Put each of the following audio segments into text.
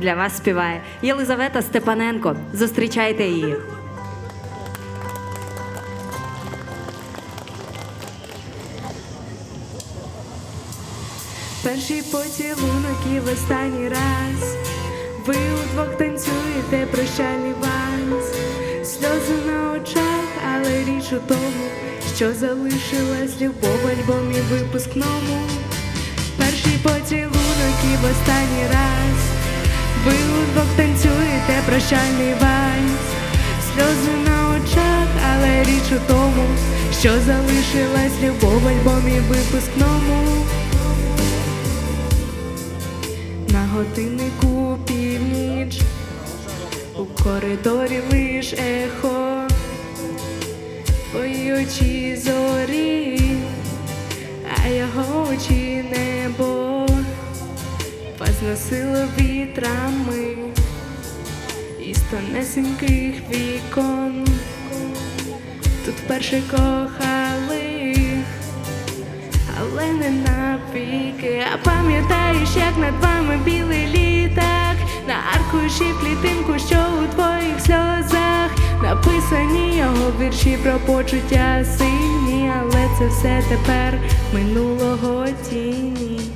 Для вас співає Єлизавета Степаненко. Зустрічайте її. Перший поцілунок і в останній раз ви удвох танцюєте прощальний вальс Сльози на очах, але річ у тому, що залишилась любов альбомі випускному. Перший поцілунок і в останній раз ви удвох танцюєте прощальний вальс Сльози на очах, але річ у тому, що залишилась любов в альбомі випускному. На годиннику північ, у коридорі лиш ехо, твої очі зорі, а його очі возносило вітрами із тонесеньких вікон. Тут вперше кохали але не навіки. А пам'ятаєш, як над вами білий літак, на аркуші клітинку, що у твоїх сльозах написані його вірші про почуття сильні, але це все тепер минулого тіні.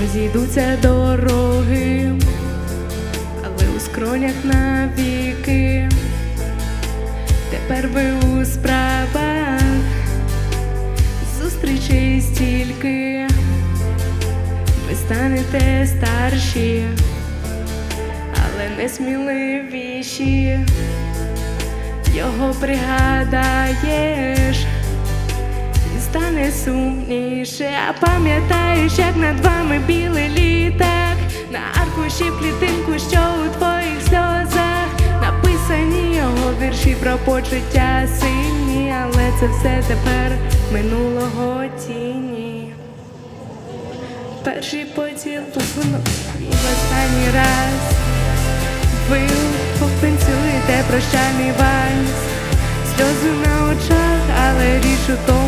Розійдуться дороги, але у скронях навіки. Тепер ви у справах, зустрічей стільки, ви станете старші, але не сміливіші, його пригадаєш. Стане сумніше, а пам'ятаєш, як над вами білий літак, на аркуші клітинку, що у твоїх сльозах? Написані його вірші про почуття сильні, але це все тепер минулого тіні. Перший поцілунок і в останній раз. Ви потанцюєте прощальний вальс. Сльози на очах, але річ у тому,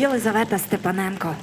Єлизавета Степаненко.